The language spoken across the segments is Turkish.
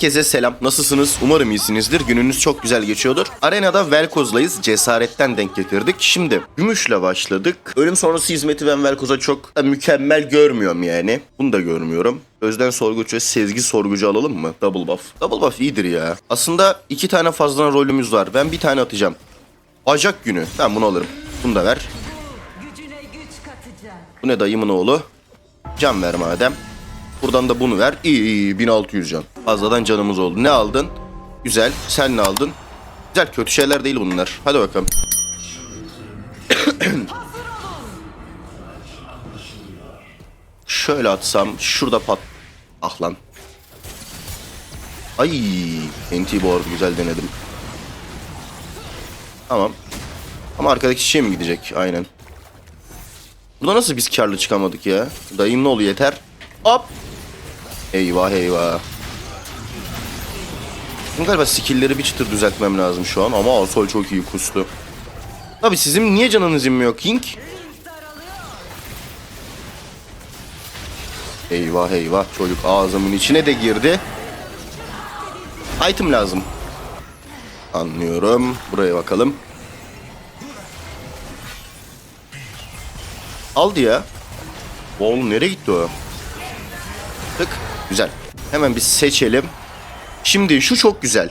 Herkese selam. Nasılsınız? Umarım iyisinizdir. Gününüz çok güzel geçiyordur. Arenada Velkoz'layız. Cesaretten denk getirdik. Şimdi Gümüş'le başladık. Ölüm sonrası hizmeti ben Velkoz'a çok mükemmel görmüyorum yani. Bunu da görmüyorum. Özden Sorguç ve Sezgi Sorgucu alalım mı? Double buff. Double buff iyidir ya. Aslında iki tane fazladan rolümüz var. Ben bir tane atacağım. Bacak günü. Ben bunu alırım. Bunu da ver. Bu ne dayımın oğlu? Can ver madem. Buradan da bunu ver. İyi iyi iyi. 1600 can. Fazladan canımız oldu. Ne aldın? Güzel. Sen ne aldın? Güzel. Kötü şeyler değil bunlar. Hadi bakalım. Şöyle atsam. Şurada pat... Ah lan. Ay. NT board güzel denedim. Tamam. Ama arkadaki şey mi gidecek? Aynen. Burada nasıl biz karlı çıkamadık ya? Dayım ne oluyor yeter. Hop. Eyvah eyvah. Benim galiba skill'leri bir çıtır düzeltmem lazım şu an ama Asol çok iyi kustu. Abi sizin niye canınız inmiyor King? Eyvah eyvah çocuk ağzımın içine de girdi. Item lazım. Anlıyorum. Buraya bakalım. Aldı ya. Oğlum nereye gitti o? Tık. Güzel. Hemen bir seçelim. Şimdi şu çok güzel.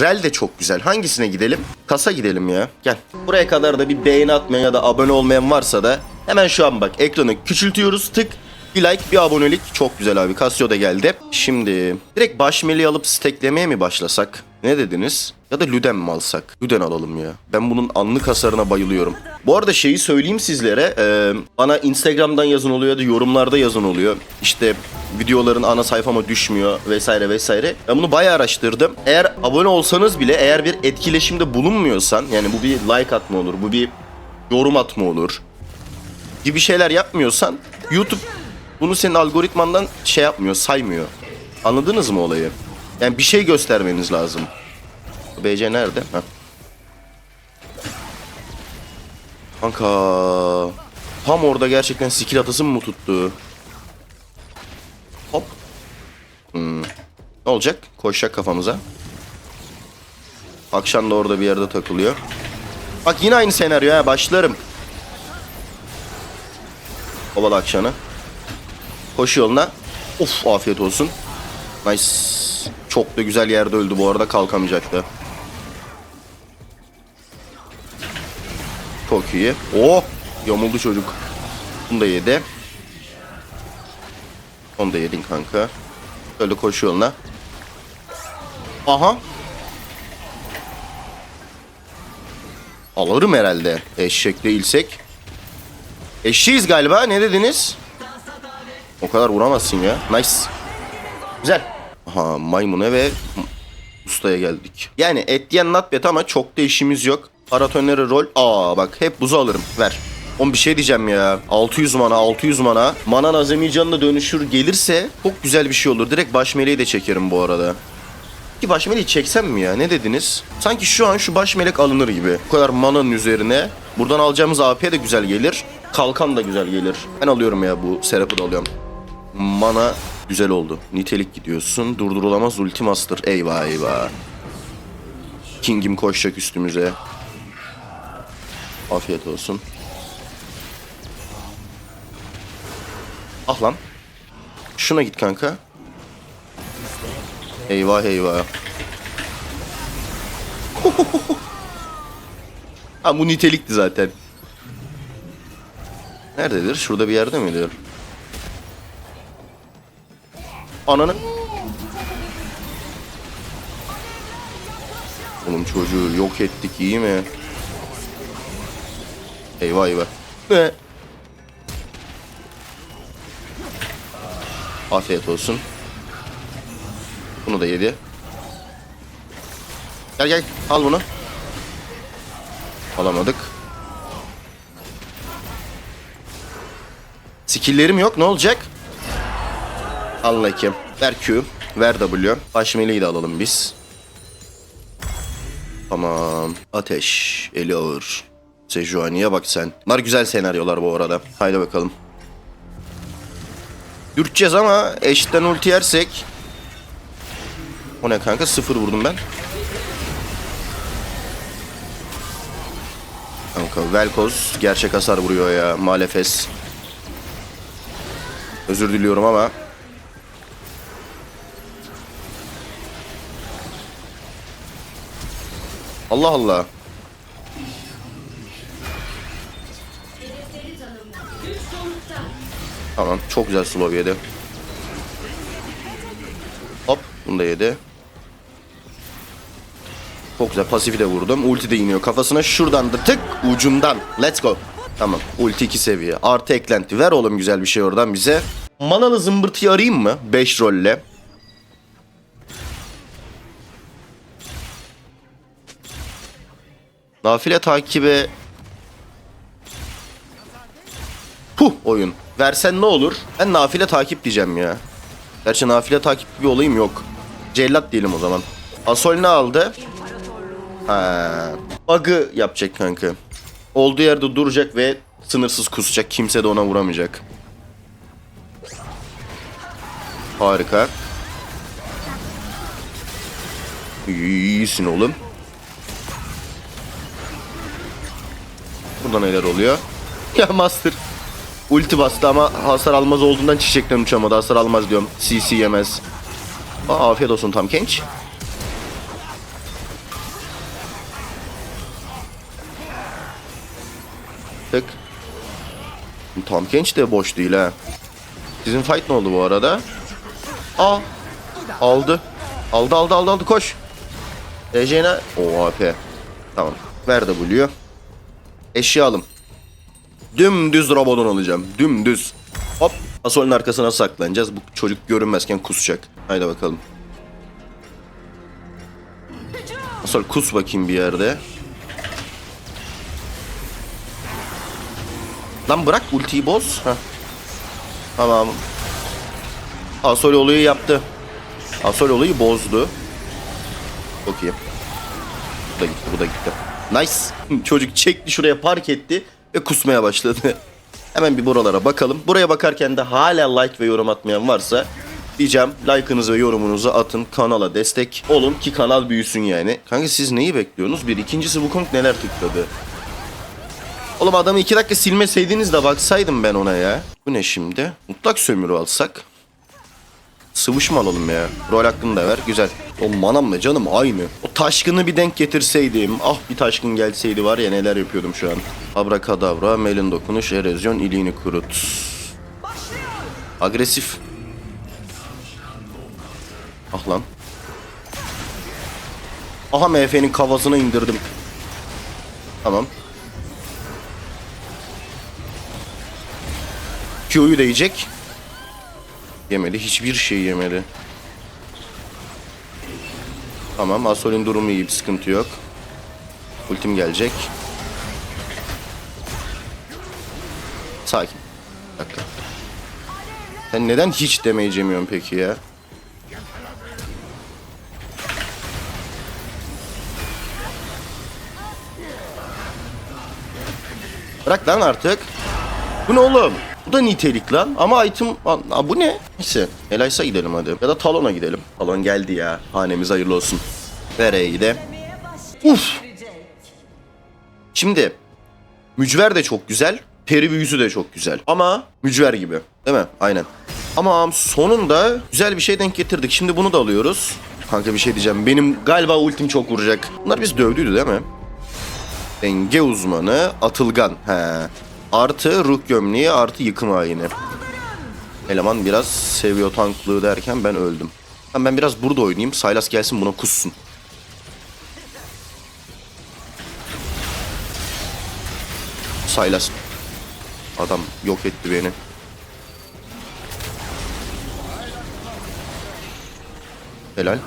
Rel de çok güzel. Hangisine gidelim? Kasa gidelim ya. Gel. Buraya kadar da bir beğeni atmayan ya da abone olmayan varsa da hemen şu an bak ekranı küçültüyoruz. Tık. Bir like, bir abonelik. Çok güzel abi. Casio da geldi. Şimdi direkt başmeli alıp steklemeye mi başlasak? Ne dediniz? Ya da Luden mi alsak? Luden alalım ya. Ben bunun anlık hasarına bayılıyorum. Bu arada şeyi söyleyeyim sizlere. Ee, bana Instagram'dan yazın oluyor ya da yorumlarda yazın oluyor. İşte videoların ana sayfama düşmüyor vesaire vesaire. Ben bunu bayağı araştırdım. Eğer abone olsanız bile eğer bir etkileşimde bulunmuyorsan yani bu bir like atma olur, bu bir yorum atma olur gibi şeyler yapmıyorsan YouTube bunu senin algoritmandan şey yapmıyor, saymıyor. Anladınız mı olayı? Yani bir şey göstermeniz lazım. BC nerede? Heh. Kanka tam orada gerçekten skill atası mı tuttu? Hop. Hmm. Ne olacak? Koşacak kafamıza. Akşam da orada bir yerde takılıyor. Bak yine aynı senaryo ha başlarım. Kovala akşanı. Koşu yoluna. Of afiyet olsun. Nice. Çok da güzel yerde öldü bu arada kalkamayacaktı. Çok iyi. Oh! Yamuldu çocuk. Bunu da yedi. Onu da yedin kanka. Böyle koşu yoluna. Aha. Alırım herhalde. Eşek değilsek. Eşeğiz galiba. Ne dediniz? O kadar vuramazsın ya. Nice. Güzel. Aha maymuna ve ustaya geldik. Yani et yiyen not bad ama çok da işimiz yok. Paratoneri rol. Aa bak hep buzu alırım. Ver. Oğlum bir şey diyeceğim ya. 600 mana 600 mana. Mana Nazemican'la dönüşür gelirse çok güzel bir şey olur. Direkt baş meleği de çekerim bu arada. Ki baş meleği çeksem mi ya? Ne dediniz? Sanki şu an şu baş melek alınır gibi. Bu kadar mananın üzerine. Buradan alacağımız AP de güzel gelir. Kalkan da güzel gelir. Ben alıyorum ya bu serapı da alıyorum. Mana güzel oldu. Nitelik gidiyorsun. Durdurulamaz ulti. Eyvah eyvah. King'im koşacak üstümüze. Afiyet olsun. Ah lan. Şuna git kanka. Eyvah eyvah. ha bu nitelikti zaten. Nerededir? Şurada bir yerde midir? Ananı. Oğlum çocuğu yok ettik iyi mi? Eyvah eyvah. Ne? Afiyet olsun. Bunu da yedi. Gel gel al bunu. Alamadık. Skill'lerim yok ne olacak? Allah kim? Ver Q. Ver W. Baş meleği de alalım biz. Tamam. Ateş. Eli ağır. Sejuani'ye bak sen. Bunlar güzel senaryolar bu arada. Haydi bakalım. Dürteceğiz ama eşitten ulti yersek O ne kanka? Sıfır vurdum ben. Kanka Velkoz gerçek hasar vuruyor ya Malefes. Özür diliyorum ama. Allah Allah. Tamam çok güzel slow yedi. Hop bunu da yedi. Çok güzel pasifi de vurdum. Ulti de iniyor kafasına. Şuradan da tık ucundan. Let's go. Tamam. Ulti 2 seviye. Artı eklenti. Ver oğlum güzel bir şey oradan bize. Manalı zımbırtıyı arayayım mı? 5 rolle. Nafile takibe... Puh oyun. Versen ne olur? Ben nafile takip diyeceğim ya. Gerçi nafile takip bir olayım yok. Cellat diyelim o zaman. Asol ne aldı? Ha, bug'ı yapacak kanka. Olduğu yerde duracak ve sınırsız kusacak. Kimse de ona vuramayacak. Harika. İyisin oğlum. Burada neler oluyor? Ya Master. Ulti bastı ama hasar almaz olduğundan çiçekten uçamadı. Hasar almaz diyorum. CC yemez. Aa, afiyet olsun tam genç. Tık. Tam genç de boş değil ha. Sizin fight ne oldu bu arada? Aa. Aldı. Aldı aldı aldı aldı koş. Rejena. O AP. Tamam. Ver W'yu. Eşya alım. Dümdüz robotun alacağım. Dümdüz. Hop. Asol'ün arkasına saklanacağız. Bu çocuk görünmezken kusacak. Haydi bakalım. Asol kus bakayım bir yerde. Lan bırak ultiyi boz. Heh. Tamam. Asol olayı yaptı. Asol olayı bozdu. Çok iyi. Bu da gitti, bu da gitti. Nice. Çocuk çekti şuraya park etti ve kusmaya başladı. Hemen bir buralara bakalım. Buraya bakarken de hala like ve yorum atmayan varsa diyeceğim like'ınızı ve yorumunuzu atın. Kanala destek olun ki kanal büyüsün yani. Kanka siz neyi bekliyorsunuz? Bir. ikincisi Wukong neler tıkladı? Oğlum adamı iki dakika silmeseydiniz de baksaydım ben ona ya. Bu ne şimdi? Mutlak sömürü alsak. Sıvışma alalım ya. Rol hakkını da ver. Güzel. O manam da canım aynı. O taşkını bir denk getirseydim. Ah bir taşkın gelseydi var ya neler yapıyordum şu an. Abrakadabra, melin dokunuş, erozyon, iliğini kurut. Agresif. Ah lan. Aha MF'nin kafasına indirdim. Tamam. Q'yu da Yemedi. Hiçbir şey yemedi. Tamam. Asol'ün durumu iyi. Bir sıkıntı yok. Ultim gelecek. Sakin. Bir dakika. Sen neden hiç damage yemiyorsun peki ya? Bırak lan artık. Bu ne oğlum? Bu da nitelik lan. Ama item... Aa, bu ne? Neyse. Elaysa gidelim hadi. Ya da Talon'a gidelim. Talon geldi ya. Hanemiz hayırlı olsun. Nereye gide? Uf. Şimdi. Mücver de çok güzel. Peri büyüsü de çok güzel. Ama mücver gibi. Değil mi? Aynen. Ama sonunda güzel bir şey denk getirdik. Şimdi bunu da alıyoruz. Kanka bir şey diyeceğim. Benim galiba ultim çok vuracak. Bunlar biz dövdüydü değil mi? Denge uzmanı Atılgan. He. Artı ruh gömleği artı yıkım ayini. Eleman biraz seviyor tanklığı derken ben öldüm. Ben, biraz burada oynayayım. Saylas gelsin buna kussun. Saylas. Adam yok etti beni. Helal.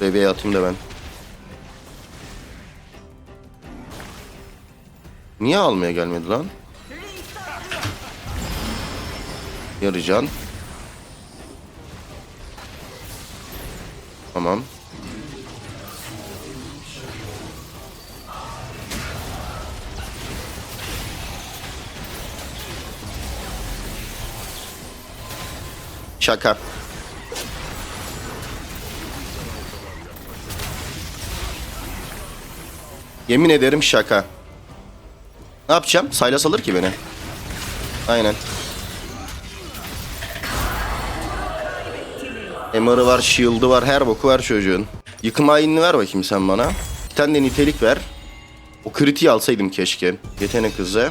Bebeğe atayım da ben. Niye almaya gelmedi lan? Yarıcan. Tamam. Şaka. Yemin ederim şaka. Ne yapacağım? Saylas alır ki beni. Aynen. MR'ı var, shield'ı var, her boku var çocuğun. Yıkım ayinini ver bakayım sen bana. Bir tane de nitelik ver. O kritiği alsaydım keşke. Yetenek hızı.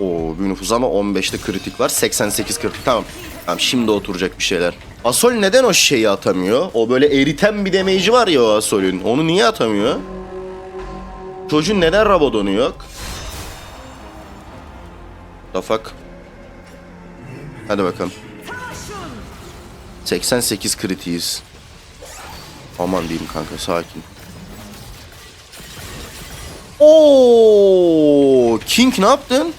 Oo bir nüfus ama 15'te kritik var. 88 kritik tamam. Tamam şimdi oturacak bir şeyler. Asol neden o şeyi atamıyor? O böyle eriten bir damage'i var ya o Asol'ün. Onu niye atamıyor? Çocuğun neden Rabadon'u yok? Fuck? Hadi bakalım. 88 kritiyiz. Aman diyeyim kanka sakin. Oo, King ne yaptın?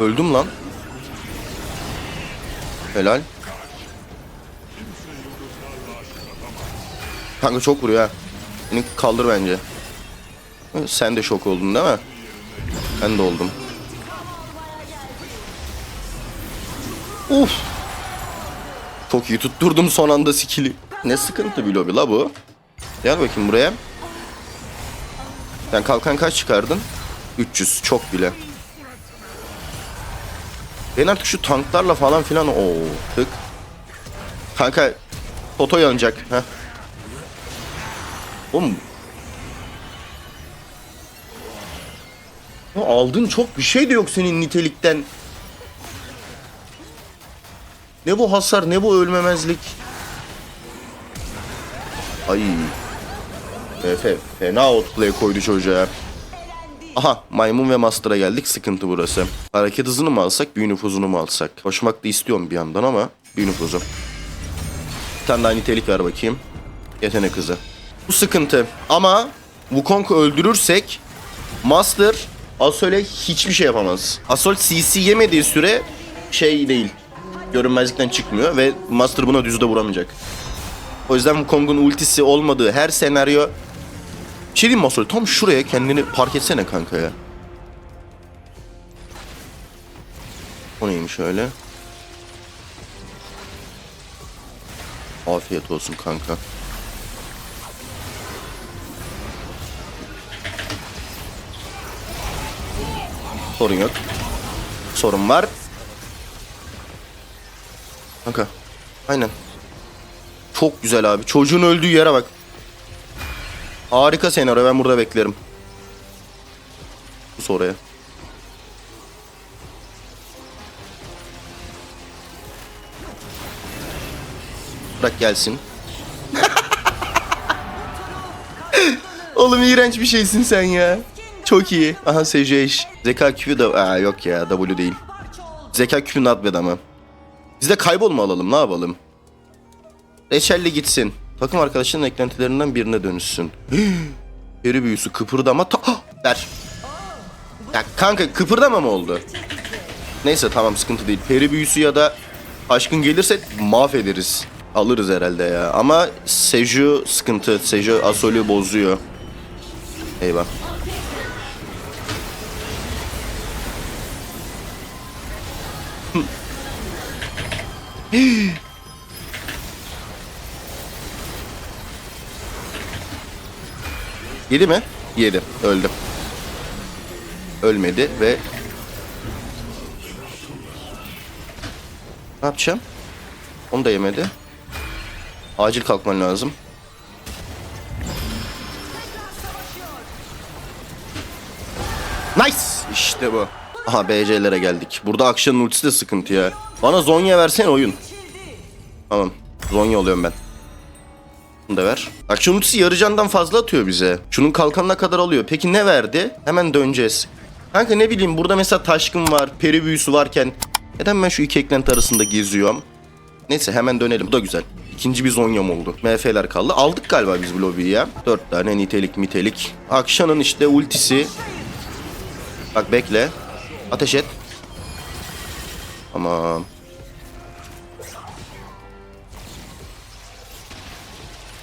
Öldüm lan. Helal. Kanka çok vuruyor ha. Beni kaldır bence. Sen de şok oldun değil mi? Ben de oldum. Uf. Çok iyi tutturdum son anda skill'i. Ne sıkıntı bir lobi la bu. Gel bakayım buraya. Sen kalkan kaç çıkardın? 300 çok bile. Ben artık şu tanklarla falan filan o tık. Kanka foto yanacak. Heh. Oğlum. Ya aldığın çok bir şey de yok senin nitelikten. Ne bu hasar ne bu ölmemezlik. Ay. Efe fena outplay koydu çocuğa. Aha maymun ve master'a geldik sıkıntı burası. Hareket hızını mı alsak büyü nüfuzunu mu alsak? Koşmak da istiyorum bir yandan ama büyü nüfuzu. Bir tane daha nitelik ver bakayım. Yetenek hızı. Bu sıkıntı ama Wukong'u öldürürsek Master Asol'e hiçbir şey yapamaz. Asol CC yemediği süre şey değil. Görünmezlikten çıkmıyor ve Master buna düzde vuramayacak. O yüzden Wukong'un ultisi olmadığı her senaryo bir şey diyeyim mi Asol? Tam şuraya kendini park etsene kanka ya. O neymiş öyle? Afiyet olsun kanka. Sorun yok. Sorun var. Kanka. Aynen. Çok güzel abi. Çocuğun öldüğü yere bak. Harika senaryo. Ben burada beklerim. Bu oraya. Bırak gelsin. Oğlum iğrenç bir şeysin sen ya. Çok iyi. Aha SJ. Zeka küpü de... Aa, yok ya W değil. Zeka küpü not bad ama. Biz de kaybolma alalım ne yapalım? Reçelli gitsin. Takım arkadaşının eklentilerinden birine dönüşsün. Peri büyüsü kıpırdama ta... Ah! Ver. Ya kanka kıpırdama mı oldu? Neyse tamam sıkıntı değil. Peri büyüsü ya da aşkın gelirse mahvederiz. Alırız herhalde ya. Ama Seju sıkıntı. Seju Asol'ü bozuyor. Eyvah. Yedi mi? Yedi. Öldü. Ölmedi ve... Ne yapacağım? Onu da yemedi. Acil kalkman lazım. Nice! İşte bu. Aha BC'lere geldik. Burada Akşan'ın ultisi de sıkıntı ya. Bana Zonya versene oyun. Tamam. Zonya oluyorum ben. Bunu da ver. Akşam ultisi yarı candan fazla atıyor bize. Şunun kalkanına kadar alıyor. Peki ne verdi? Hemen döneceğiz. Kanka ne bileyim burada mesela taşkın var, peri büyüsü varken neden ben şu iki eklenti arasında geziyorum? Neyse hemen dönelim. Bu da güzel. İkinci bir zonyam oldu. MF'ler kaldı. Aldık galiba biz bu lobiyi ya. Dört tane nitelik mitelik. Akşan'ın işte ultisi. Bak bekle. Ateş et. Tamam.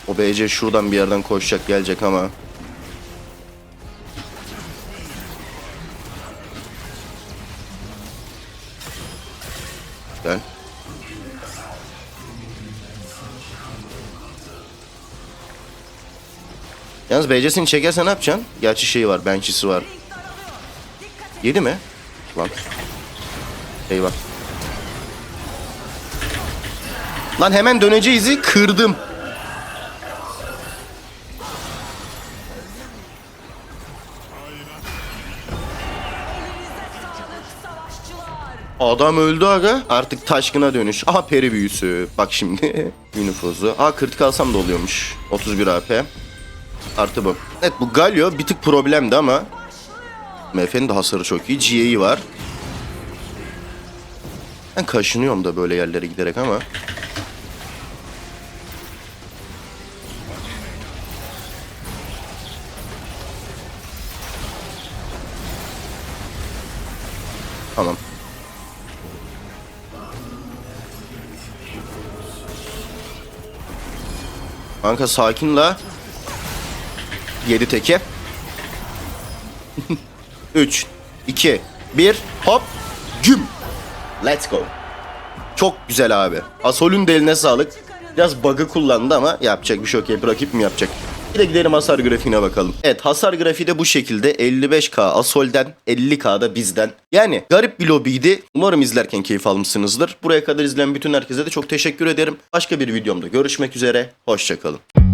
O BC şuradan bir yerden koşacak gelecek ama. Gel. Yalnız BC'sini çekersen ne yapacaksın? Gerçi şeyi var, bençisi var. Yedi mi? Lan. Eyvah. Lan hemen döneceğizi kırdım. Adam öldü aga. Artık taşkına dönüş. Aha peri büyüsü. Bak şimdi. Nüfuzu. Aa kritik alsam da oluyormuş. 31 AP. Artı bu. Evet bu Galio bir tık problemdi ama. MF'nin de hasarı çok iyi. GA'yı var. Ben kaşınıyorum da böyle yerlere giderek ama. Tamam. Kanka sakin la. 7 teke. 3, 2, 1, hop, güm. Let's go. Çok güzel abi. Asol'ün de eline sağlık. Biraz bug'ı kullandı ama yapacak bir şey yok. Rakip mi yapacak? Bir de gidelim hasar grafiğine bakalım. Evet hasar grafiği de bu şekilde 55k Asol'den 50k'da bizden. Yani garip bir lobiydi. Umarım izlerken keyif almışsınızdır. Buraya kadar izleyen bütün herkese de çok teşekkür ederim. Başka bir videomda görüşmek üzere. Hoşçakalın.